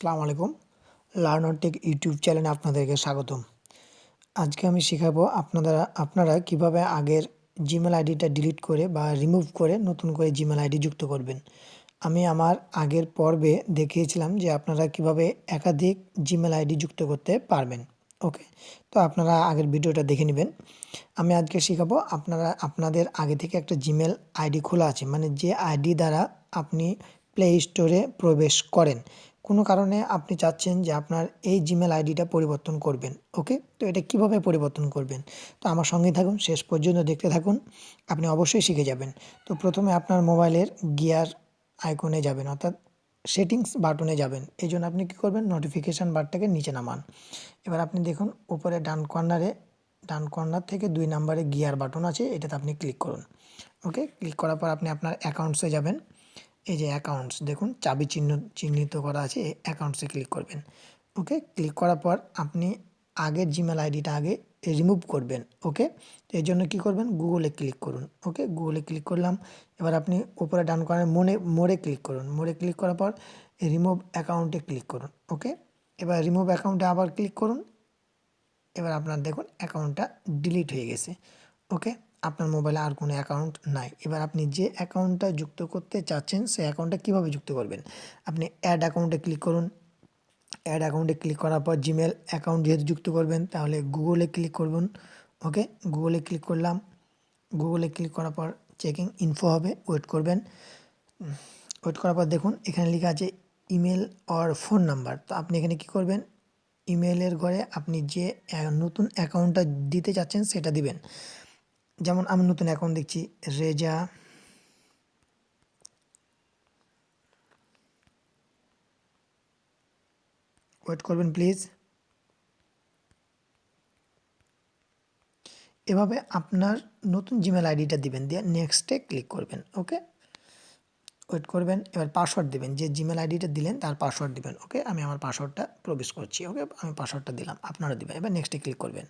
আসসালামু আলাইকুম। Learner take YouTube চ্যানেলে আপনাদেরকে স্বাগতম। আজকে আমি শেখাবো আপনারা আপনারা কীভাবে আগের জিমেল আইডিটা ডিলিট করে বা রিমুভ করে নতুন করে জিমেল আইডি যুক্ত করবেন। আমি আমার আগের পর্বে দেখিয়েছিলাম যে আপনারা কীভাবে একাধিক জিমেল আইডি যুক্ত করতে পারবেন। ওকে? তো আপনারা আগের ভিডিওটা দেখে নেবেন। আমি আজকে শেখাবো আপনারা, আপনাদের আগে থেকে একটা জিমেল আইডি খোলা আছে। মানে যে আইডি দ্বারা আপনি প্লে স্টোরে প্রবেশ করেন কোনো কারণে আপনি চাচ্ছেন যে আপনার এই জিমেল আইডিটা পরিবর্তন করবেন, ওকে? তো এটা কীভাবে পরিবর্তন করবেন? তো আমার সঙ্গে থাকুন, শেষ পর্যন্ত দেখতে থাকুন, আপনি অবশ্যই শিখে যাবেন। তো প্রথমে আপনার মোবাইলের গিয়ার আইকনে যাবেন, অর্থাৎ সেটিংস বাটনে যাবেন। এই জন্য আপনি কী করবেন? নোটিফিকেশান বারটাকে নিচে নামান। এবার আপনি দেখুন, উপরে ডান কর্নারে, ডান কর্নার থেকে দুই নাম্বারে গিয়ার বাটন আছে, এটাতে আপনি ক্লিক করুন, ওকে? ক্লিক করার পর আপনি আপনার অ্যাকাউন্টসে যাবেন। এই যে অ্যাকাউন্টস দেখুন চাবি চিহ্ন, চিহ্নিত করা আছে অ্যাকাউন্টসে ক্লিক করবেন। ওকে ক্লিক করার পর আপনি আগের জিমেল আইডিটা আগে রিমুভ করবেন। ওকে তো এই জন্য কী করবেন? গুগলে ক্লিক করুন। ওকে গুগলে ক্লিক করলাম, এবার আপনি উপরে ডান করার মনে, মোড়ে ক্লিক করুন। মোড়ে ক্লিক করার পর রিমুভ অ্যাকাউন্টে ক্লিক করুন। ওকে এবার রিমুভ অ্যাকাউন্টে আবার ক্লিক করুন। এবার আপনার দেখুন অ্যাকাউন্টটা ডিলিট হয়ে গেছে। ওকে আপনার মোবাইলে আর কোনো অ্যাকাউন্ট নাই। এবার আপনি যে অ্যাকাউন্টটা যুক্ত করতে চাচ্ছেন, সেই অ্যাকাউন্টটা কীভাবে যুক্ত করবেন? আপনি অ্যাড অ্যাকাউন্টে ক্লিক করুন। অ্যাড অ্যাকাউন্টে ক্লিক করার পর জিমেল অ্যাকাউন্ট যেহেতু যুক্ত করবেন, তাহলে গুগলে ক্লিক করবেন। ওকে গুগলে ক্লিক করলাম। গুগলে ক্লিক করার পর চেকিং ইনফো হবে ওয়েট করবেন। ওয়েট করার পর দেখুন, এখানে লেখা আছে ইমেল অর ফোন নাম্বার তো আপনি এখানে কী করবেন? ইমেলের ঘরে আপনি যে নতুন অ্যাকাউন্টটা দিতে চাচ্ছেন, সেটা দিবেন। যেমন আমি নতুন অ্যাকাউন্ট দেখছি রেজা ওয়েট করবেন প্লিজ এভাবে আপনার নতুন জিমেল আইডিটা দিবেন, দিয়ে নেক্সটে ক্লিক করবেন ওকে ওয়েট করবেন, এবার পাসওয়ার্ড দিবেন, যে জিমেল আইডিটা দিলেন, তার পাসওয়ার্ড দিবেন ওকে আমি আমার পাসওয়ার্ডটা প্রবেশ করছি ওকে আমি পাসওয়ার্ডটা দিলাম, আপনারা দিবেন, এবার নেক্সটে ক্লিক করবেন।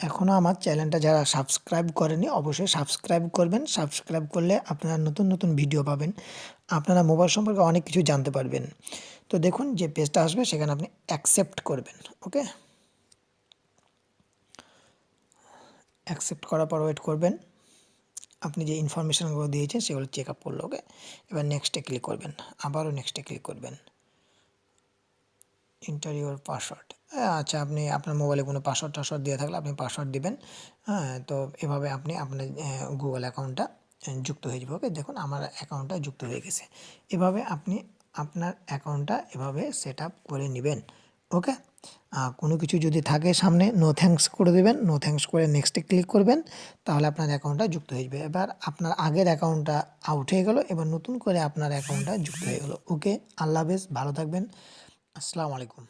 এখনও আমার চ্যানেলটা যারা সাবস্ক্রাইব করেনি, অবশ্যই সাবস্ক্রাইব করবেন। সাবস্ক্রাইব করলে আপনারা নতুন নতুন ভিডিও পাবেন। আপনারা মোবাইল সম্পর্কে অনেক কিছু জানতে পারবেন। তো দেখুন যে পেজটা আসবে, সেখানে আপনি অ্যাকসেপ্ট করবেন ওকে অ্যাকসেপ্ট করার পর ওয়েট করবেন। আপনি যে ইনফরমেশানগুলো দিয়েছেন, সেগুলো চেক আপ করল ওকে এবার নেক্সটে ক্লিক করবেন, আবারও নেক্সটে ক্লিক করবেন। ইন্টারিওর পাসওয়ার্ড আচ্ছা আপনি আপনার মোবাইলে কোনো পাসওয়ার্ড টাসওয়ার্ড দিয়ে থাকলে আপনি পাসওয়ার্ড দিবেন। হ্যাঁ তো এভাবে আপনি আপনার গুগল অ্যাকাউন্টটা যুক্ত হয়ে যাবে। ওকে দেখুন, আমার অ্যাকাউন্টটা যুক্ত হয়ে গেছে। এভাবে আপনি আপনার অ্যাকাউন্টটা এভাবে সেট করে নেবেন। ওকে কোনো কিছু যদি থাকে সামনে নো থ্যাঙ্কস করে দেবেন। নো থ্যাঙ্কস করে নেক্সটে ক্লিক করবেন, তাহলে আপনার অ্যাকাউন্টটা যুক্ত হয়ে যাবে। এবার আপনার আগের অ্যাকাউন্টটা আউট হয়ে গেল। এবার নতুন করে আপনার অ্যাকাউন্টটা যুক্ত হয়ে গেল। ওকে আল্লাহ হাফেজ, ভালো থাকবেন। আসসালামু আলাইকুম।